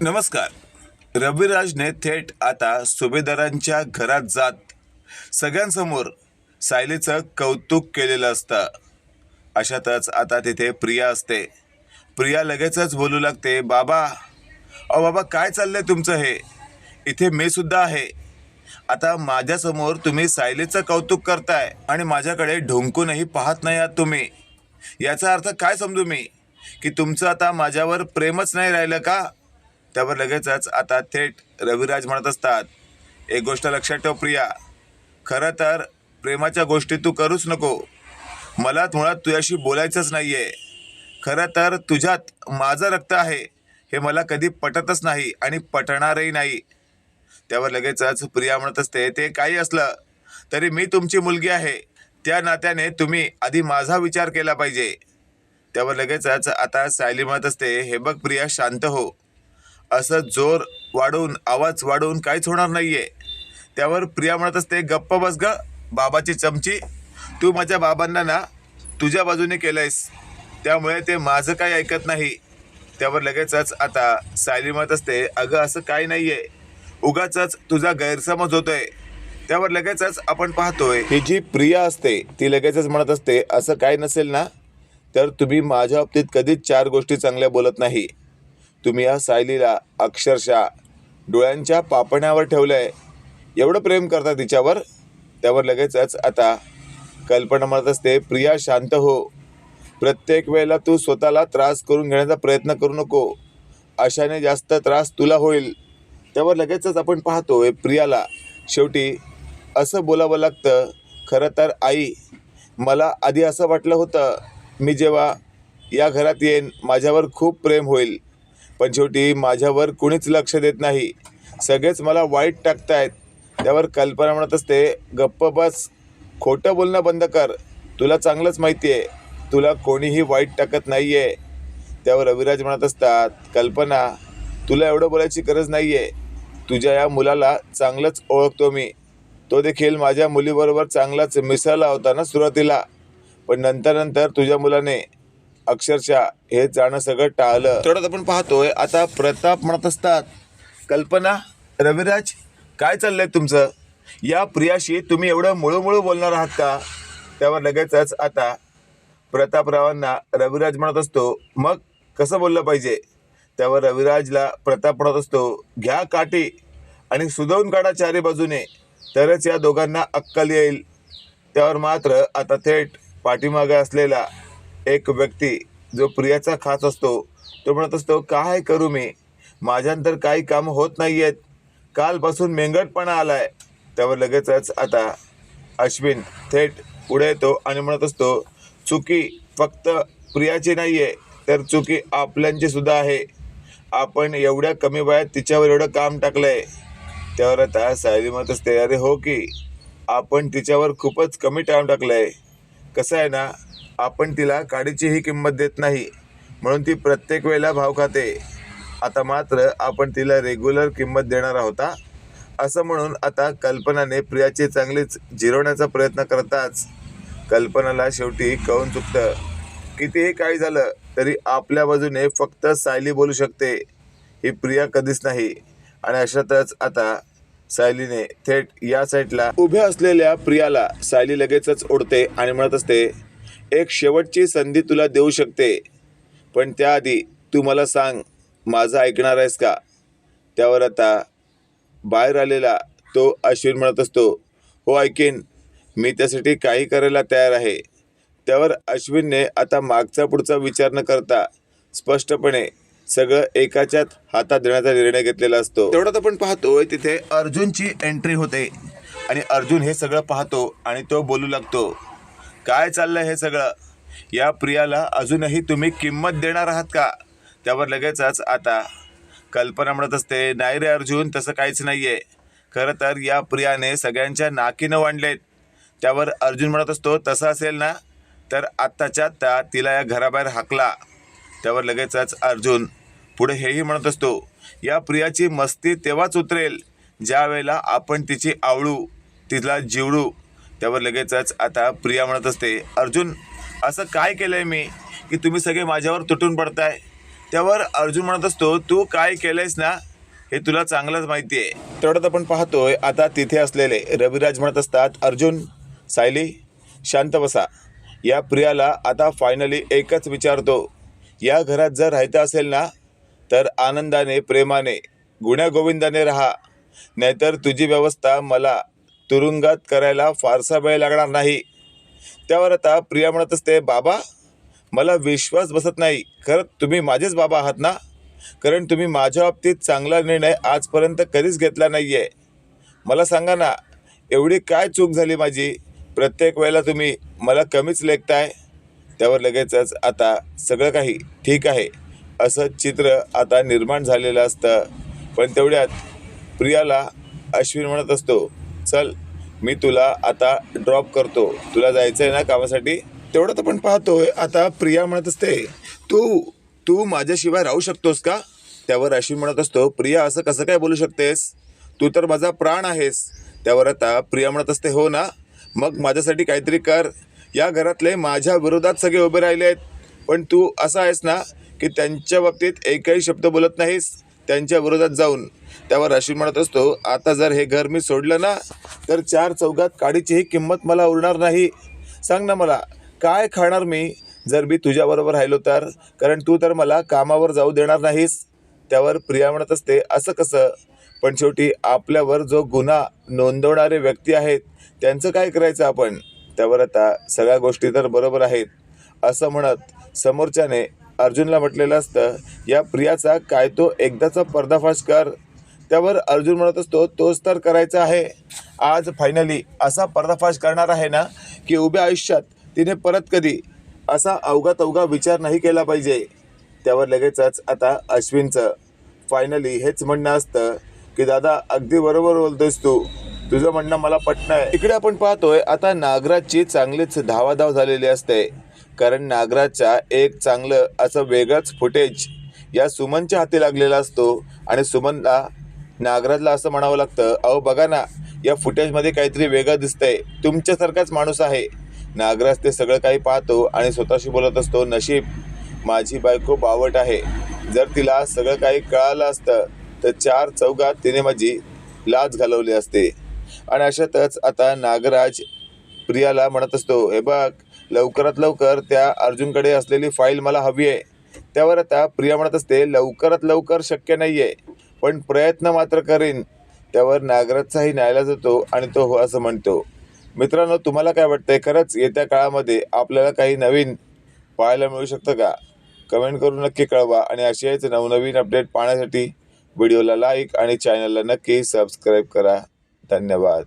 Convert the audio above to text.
नमस्कार. रविराजने थेट आता सुभेदारांच्या घरात जात सगळ्यांसमोर सायलीचं कौतुक केलेलं असतं. अशातच आता तिथे प्रिया असते. प्रिया लगेचच बोलू लागते बाबा अहो बाबा काय चाललंय तुमचं हे? इथे मी सुद्धा आहे. आता माझ्यासमोर तुम्ही सायलीचं कौतुक करताय आणि माझ्याकडे ढोंकूनही पाहत नाही आहात तुम्ही. याचा अर्थ काय समजू मी? की तुमचं आता माझ्यावर प्रेमच नाही राहिलं का? त्यावर लगेचच आता थेट रविराज म्हणत असतात एक गोष्ट लक्षात ठेव प्रिया खरं तर प्रेमाच्या गोष्टी तू करूच नको. मला मुळात तुझ्याशी बोलायचंच नाही आहे खरं तर तुझ्यात माझं रक्त आहे हे मला कधी पटतच नाही आणि पटणारही नाही. त्यावर लगेचच प्रिया म्हणत असते ते काही असलं तरी मी तुमची मुलगी आहे. त्या नात्याने तुम्ही आधी माझा विचार केला पाहिजे. त्यावर लगेचच आता सायली म्हणत असते हे बघ प्रिया शांत हो. असं जोर वाढवून आवाज वाढवून काहीच होणार नाहीये. त्यावर प्रिया म्हणत असते गप्प बस ग बाबाची चमची. तू माझ्या बाबांना ना तुझ्या बाजूने केलंयस. त्यामुळे ते माझं काही ऐकत नाही. त्यावर लगेचच आता सायली म्हणत असते अगं असं काही नाहीये. उगाच तुझा गैरसमज होतोय. त्यावर लगेचच आपण पाहतोय ही जी प्रिया असते ती लगेचच म्हणत असते असं काही नसेल ना तर तुम्ही माझ्या बाबतीत कधीच चार गोष्टी चांगल्या बोलत नाही. तुम्ही या सायलीला अक्षरशः डोळ्यांच्या पापण्यावर ठेवलंय. एवढं प्रेम करता तिच्यावर? त्यावर लगेचच आता कल्पना म्हणत असते प्रिया शांत हो. प्रत्येक वेळेला तू स्वतःला त्रास करून घेण्याचा प्रयत्न करू नको. अशाने जास्त त्रास तुला होईल. त्यावर लगेचच आपण पाहतोय प्रियाला. शेवटी असं बोलावं लागतं खरं तर आई मला आधी असं वाटलं होतं मी जेव्हा या घरात येईन माझ्यावर खूप प्रेम होईल. पण शेवटी माझ्यावर कुणीच लक्ष देत नाही. सगळेच मला वाईट टाकतायत. त्यावर कल्पना म्हणत असते गप्प बस खोटं बोलणं बंद कर. तुला चांगलंच माहिती आहे तुला कोणीही वाईट टाकत नाही आहे त्यावर रविराज म्हणत असतात कल्पना तुला एवढं बोलायची गरज नाही आहे तुझ्या या मुलाला चांगलंच ओळखतो मी. तो देखील माझ्या मुलीबरोबर चांगलाच मिसळला होता ना सुरुवातीला. पण नंतर नंतर तुझ्या मुलाने अक्षरशः हे जाणं सगळं टाळलं. थोडं आपण पाहतोय आता प्रताप म्हणत असतात कल्पना रविराज काय चाललंय तुमचं? या प्रियाशी तुम्ही एवढं मुळूमुळू बोलणार आहात का? त्यावर लगेचच आता प्रतापरावांना रविराज म्हणत असतो मग कसं बोललं पाहिजे? त्यावर रविराजला प्रताप म्हणत असतो घ्या काठी आणि सुधवून काढा चारी बाजूने तरच या दोघांना अक्कल येईल. त्यावर मात्र आता थेट पाठीमागे असलेला एक व्यक्ती जो प्रियाचा खास असतो तो म्हणत असतो काय करू मी? माझ्यानंतर काही कामं होत नाही आहेत कालपासून मेंगटपणा आलाय. त्यावर लगेचच आता अश्विन थेट पुढे येतो आणि म्हणत असतो चुकी फक्त प्रियाची नाही आहे तर चुकी आपल्यांची सुद्धा आहे. आपण एवढ्या कमी वयात तिच्यावर एवढं काम टाकलंय. त्यावर आता सायली म्हणत असते अरे हो की आपण तिच्यावर खूपच कमी टाइम आहे कसं आहे ना आपण तिला काडीचीही किंमत देत नाही म्हणून ती प्रत्येक वेळेला भाव खाते. आता मात्र आपण तिला रेग्युलर किंमत देणार आहोत असं म्हणून आता कल्पनाने प्रियाची चांगलीच जिरवण्याचा प्रयत्न करताच कल्पनाला शेवटी कळून चुकतं. कितीही काही झालं तरी आपल्या बाजूने फक्त सायली बोलू शकते. ही प्रिया कधीच नाही. आणि अशातच आता सायलीने थेट या साईडला उभ्या असलेल्या प्रियाला सायली लगेचच ओढते आणि म्हणत असते एक शेवटची संधी तुला देऊ शकते. पण त्याआधी तू मला सांग माझं ऐकणार आहेस का? त्यावर आता बाहेर आलेला तो अश्विन म्हणत असतो हो ऐकेन मी त्यासाठी काही करायला तयार आहे. त्यावर अश्विनने आता मागचा पुढचा विचार न करता स्पष्टपणे सगळं एकाच्यात हातात देण्याचा निर्णय घेतलेला असतो. तेवढ्यात आपण पाहतोय तिथे अर्जुनची एंट्री होते. आणि अर्जुन हे सगळं पाहतो आणि तो बोलू लागतो काय चाललं हे सगळं? या प्रियाला अजूनही तुम्ही किंमत देणार आहात का? त्यावर लगेचच आता कल्पना म्हणत असते नाही रे अर्जुन तसं काहीच नाही आहे खरं तर या प्रियाने सगळ्यांच्या नाकीनं वांडलेत. त्यावर अर्जुन म्हणत असतो तसं असेल ना? तर आत्ताच्या आत्ता तिला या घराबाहेर हाकला. त्यावर लगेचच अर्जुन पुढे हेही म्हणत असतो या प्रियाची मस्ती तेव्हाच उतरेल ज्या वेळेला आपण तिची आवळू तिला जिवडू त्यावर लगेचच आता प्रिया म्हणत असते अर्जुन असं काय केलंय मी की तुम्ही सगळे माझ्यावर तुटून पडताय? त्यावर अर्जुन म्हणत असतो तू काय केलंयस ना हे तुला चांगलंच माहिती आहे तेवढ्यात आपण पाहतोय आता तिथे असलेले रविराज म्हणत असतात अर्जुन सायली शांत बसा. या प्रियाला आता फायनली एकच विचारतो या घरात जर राहायचं असेल ना तर आनंदाने प्रेमाने गुण्यागोविंदाने राहा. नाहीतर तुझी व्यवस्था मला तुरुंगात करायला फारसा वेळ लागणार नाही. त्यावर आता प्रिया म्हणत असते बाबा मला विश्वास बसत नाही. खरं तुम्ही माझेच बाबा आहात ना? कारण तुम्ही माझ्या बाबतीत चांगला निर्णय आजपर्यंत कधीच घेतला नाही आहे मला सांगा ना एवढी काय चूक झाली माझी? प्रत्येक वेळेला तुम्ही मला कमीच लेखताय. त्यावर लगेचच आता सगळं काही ठीक आहे. असं चित्र आता निर्माण झालेलं असतं. पण तेवढ्यात प्रियाला अश्विन म्हणत असतो चल मी तुला आता ड्रॉप करतो. तुला जायचं आहे ना कामासाठी? तेवढं तर पण पाहतोय. आता प्रिया म्हणत असते तू तू माझ्याशिवाय राहू शकतोस का? त्यावर अश्विन म्हणत असतो प्रिया असं कसं काय बोलू शकतेस? तू तर माझा प्राण आहेस. त्यावर आता प्रिया म्हणत असते हो ना? मग माझ्यासाठी काहीतरी कर. या घरातले माझ्या विरोधात सगळे उभे राहिले आहेत. पण तू असा आहेस ना की त्यांच्या बाबतीत एकही शब्द बोलत नाहीस. त्यांच्या विरोधात जाऊन त्यावर अश्विन म्हणत असतो आता जर हे घर मी सोडलं ना तर चार चौघात काडीचीही किंमत मला उरणार नाही. सांग ना मला काय खाणार मी? जर मी तुझ्याबरोबर राहिलो तर कारण तू तर मला कामावर जाऊ देणार नाहीस. त्यावर प्रिया म्हणत असते असं कसं? पण शेवटी आपल्यावर जो गुन्हा नोंदवणारे व्यक्ती आहेत त्यांचं काय करायचं आपण? त्यावर आता सगळ्या गोष्टी तर बरोबर आहेत. असं म्हणत समोरच्याने अर्जुनला म्हटलेलं असतं या प्रियाचा काय तो एकदाचा पर्दाफाश कर. त्यावर अर्जुन म्हणत असतो तोच तर करायचा आहे. आज फायनली असा पर्दाफाश करणार आहे ना की उभ्या आयुष्यात तिने परत कधी असा अवघा तवघा विचार नाही केला पाहिजे. त्यावर लगेचच आता अश्विनचं फायनली हेच म्हणणं असतं की दादा अगदी बरोबर बोलतोयस तू. तुझं म्हणणं मला पटणं आहे इकडे आपण पाहतोय आता नागराजची चांगलीच धावाधाव झालेली असते. कारण नागराजच्या एक चांगलं असं वेगळंच फुटेज या सुमनच्या हाती लागलेला असतो. आणि सुमनला नागराजला असं म्हणावं लागतं अहो बघा ना या फुटेजमध्ये काहीतरी वेगळं दिसतंय. तुमच्यासारखाच माणूस आहे. नागराज ते सगळं काही पाहतो आणि स्वतःशी बोलत असतो नशीब माझी बायको बावट आहे. जर तिला सगळं काही कळालं असतं तर चार चौघात तिने माझी लाज घालवली असते. आणि अशातच आता नागराज प्रियाला म्हणत असतो हे बघ लवकरात लवकर त्या अर्जुनकडे असलेली फाईल मला हवी आहे. त्यावर आता प्रिया म्हणत असते लवकरात लवकर शक्य नाही आहे पण प्रयत्न मात्र करीन. त्यावर नागराजचाही न्यायला जातो आणि तो हो असं म्हणतो. मित्रांनो तुम्हाला काय वाटतंय? खरंच येत्या काळामध्ये आपल्याला काही नवीन पाहायला मिळू शकतं का? कमेंट करून नक्की कळवा आणि अशाच नवनवीन अपडेट पाहण्यासाठी व्हिडिओला लाईक आणि चॅनलला नक्की सबस्क्राईब करा. धन्यवाद.